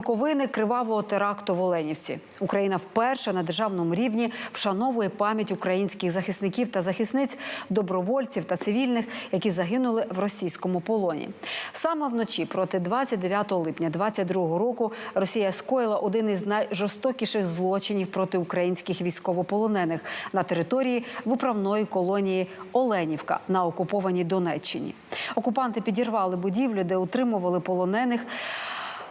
Роковини кривавого теракту в Оленівці. Україна вперше на державному рівні вшановує пам'ять українських захисників та захисниць, добровольців та цивільних, які загинули в російському полоні. Саме вночі проти 29 липня 22 року Росія скоїла один із найжорстокіших злочинів проти українських військовополонених на території виправної колонії Оленівка на окупованій Донеччині. Окупанти підірвали будівлю, де утримували полонених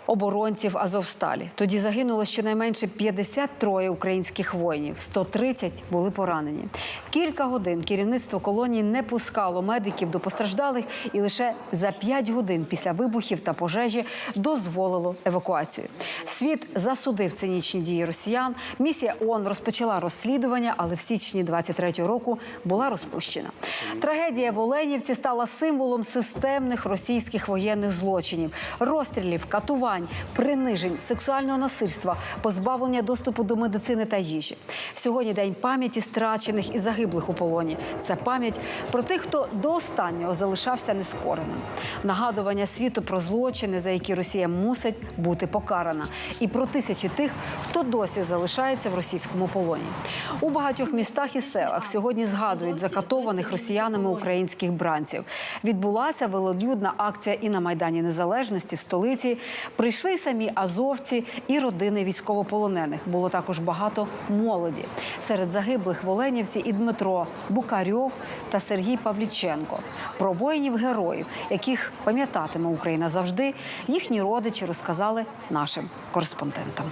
оборонців Азовсталі. Тоді загинуло щонайменше 53 українських воїнів, 130 були поранені. Кілька годин керівництво колонії не пускало медиків до постраждалих, і лише за 5 годин після вибухів та пожежі дозволило евакуацію. Світ засудив цинічні дії росіян. Місія ООН розпочала розслідування, але в січні 23-го року була розпущена. Трагедія в Оленівці стала символом системних російських воєнних злочинів, розстрілів, катувань, принижень, сексуального насильства, позбавлення доступу до медицини та їжі. Сьогодні день пам'яті страчених і загиблих у полоні. Це пам'ять про тих, хто до останнього залишався нескореним. Нагадування світу про злочини, за які Росія мусить бути покарана, і про тисячі тих, хто досі залишається в російському полоні. У багатьох містах і селах сьогодні згадують закатованих росіянами українських бранців. Відбулася велолюдна акція і на майдані Незалежності в столиці. Прийшли самі азовці і родини військовополонених. Було також багато молоді. Серед загиблих Воленівці і Дмитро Букарьов та Сергій Павліченко. Про воїнів-героїв, яких пам'ятатиме Україна завжди, їхні родичі розказали нашим кореспондентам.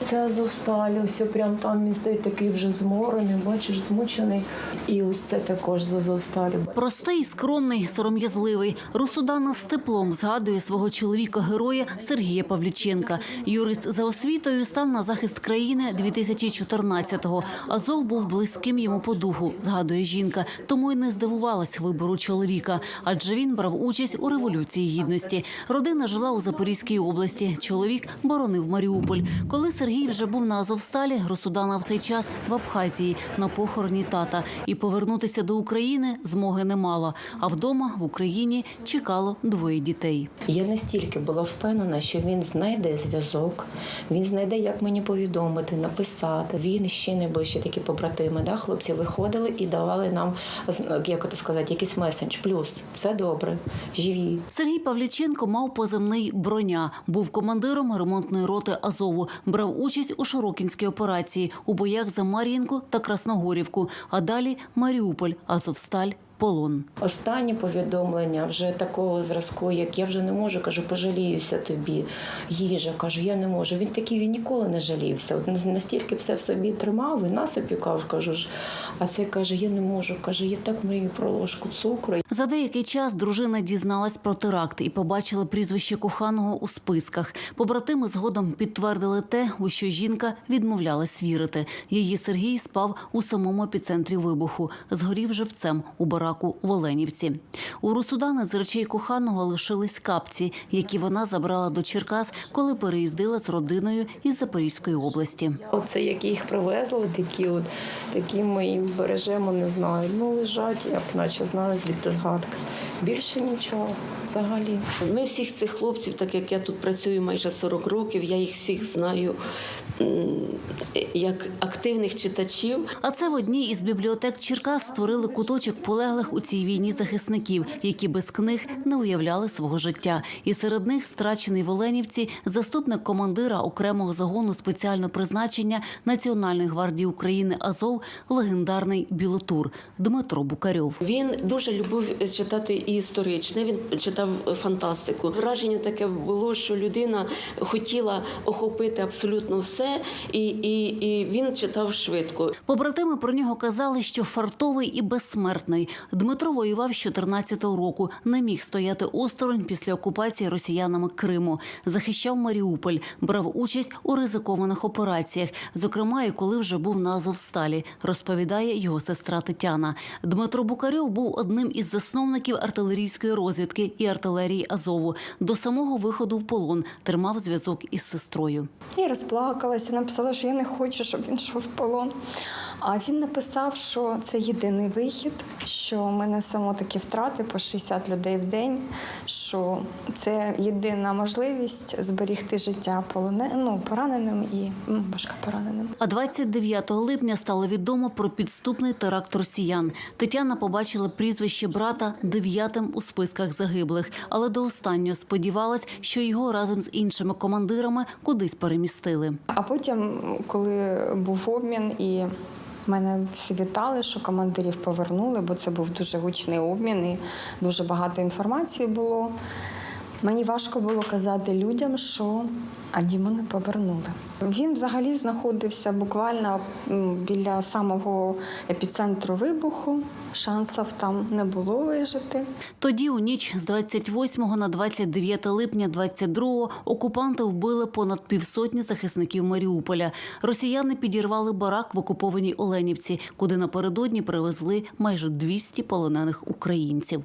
Це Азовсталь, ось прям там він стоїть такий вже зморений, бачиш, змучений. І ось це також з Азовсталі. Простий, скромний, сором'язливий. Русудана з теплом згадує свого чоловіка-героя Сергія Павліченка. Юрист за освітою став на захист країни 2014-го. Азов був близьким йому по духу, згадує жінка. Тому й не здивувалась вибору чоловіка, адже він брав участь у революції гідності. Родина жила у Запорізькій області. Чоловік боронив Маріуполь. Коли Сергій вже був на Азовсталі, Русудана в цей час в Абхазії на похороні тата. І повернутися до України змоги не мала. А вдома в Україні чекало двоє дітей. Я настільки була впевнена, що він знайде зв'язок, він знайде, як мені повідомити, написати. Він ще найближчі такі побратими. Да? Хлопці виходили і давали нам, як це сказати, якийсь месендж. Плюс все добре, живі. Сергій Павліченко мав позивний броня, був командиром ремонтної роти Азову, брав участь у Широкінській операції у боях за Мар'їнку та Красногорівку. А далі Маріуполь, Азовсталь. Полон Останні повідомлення вже такого зразку, як я вже не можу, кажу, пожаліюся тобі. Їжа, кажу, я не можу. Він такий, він ніколи не жалівся. От настільки все в собі тримав і нас опікав, кажу ж. А це каже, я не можу. Каже, я так мрію про ложку цукру. за деякий час дружина дізналась про теракт і побачила прізвище коханого у списках. Побратими згодом підтвердили те, у що жінка відмовлялась вірити. Її Сергій спав у самому епіцентрі вибуху, згорів живцем у бараку в Оленівці. У Русудани з речей коханого лишились капці, які вона забрала до Черкас, коли переїздила з родиною із Запорізької області. Оце як їх привезли, такі от такі ми їм бережемо, не знаю. Ну лежать, я б наче знаю, звідти згадка. Більше нічого взагалі. Ми всіх цих хлопців, так як я тут працюю майже 40 років, я їх всіх знаю як активних читачів. А це в одній із бібліотек Черкас створили куточок полеглих у цій війні захисників, які без книг не уявляли свого життя. І серед них страчений в Оленівці заступник командира окремого загону спеціального призначення Національної гвардії України Азов, легендарний білотур Дмитро Букарьов. Він дуже любив читати і історичне. Він читав фантастику. Враження таке було, що людина хотіла охопити абсолютно все, і, і, і він читав швидко. Побратими про нього казали, що фартовий і безсмертний. Дмитро воював з 14-го року, не міг стояти осторонь після окупації росіянами Криму, захищав Маріуполь, брав участь у ризикованих операціях, зокрема, і коли вже був на Азовсталі, розповідає його сестра Тетяна. Дмитро Букарьов був одним із засновників артилерійської розвідки і артилерії Азову. До самого виходу в полон тримав зв'язок із сестрою. Я розплакалася, написала, що я не хочу, щоб він йшов в полон. А він написав, що це єдиний вихід, що ми несемо такі втрати по 60 людей в день, що це єдина можливість зберігти життя полоне... ну, пораненим і м, важкопораненим. А 29 липня стало відомо про підступний теракт росіян. Тетяна побачила прізвище брата дев'ятим у списках загиблих, але до останнього сподівалась, що його разом з іншими командирами кудись перемістили. А потім, коли був обмін, і мене всі вітали, що командирів повернули, бо це був дуже гучний обмін і дуже багато інформації було. Мені важко було казати людям, що а Дімона повернули. Він взагалі знаходився буквально біля самого епіцентру вибуху. Шансів там не було вижити. Тоді у ніч з 28 на 29 липня 22 окупанти вбили понад півсотні захисників Маріуполя. Росіяни підірвали барак в окупованій Оленівці, куди напередодні привезли майже 200 полонених українців.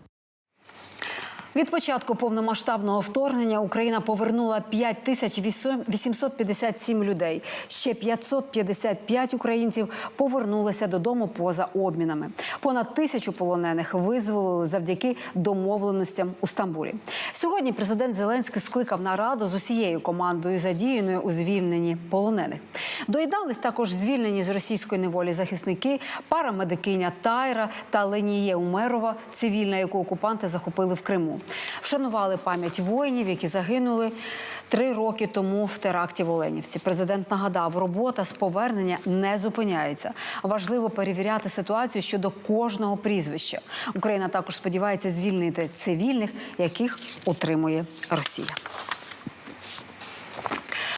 Від початку повномасштабного вторгнення Україна повернула 5857 людей. Ще 555 українців повернулися додому поза обмінами. Понад тисячу полонених визволили завдяки домовленостям у Стамбулі. Сьогодні президент Зеленський скликав нараду з усією командою, задіяною у звільненні полонених. Доїдались також звільнені з російської неволі захисники, парамедикиня Тайра та Леніє Умерова, цивільна, яку окупанти захопили в Криму. Вшанували пам'ять воїнів, які загинули три роки тому в теракті в Оленівці. Президент нагадав, робота з повернення не зупиняється. Важливо перевіряти ситуацію щодо кожного прізвища. Україна також сподівається звільнити цивільних, яких утримує Росія.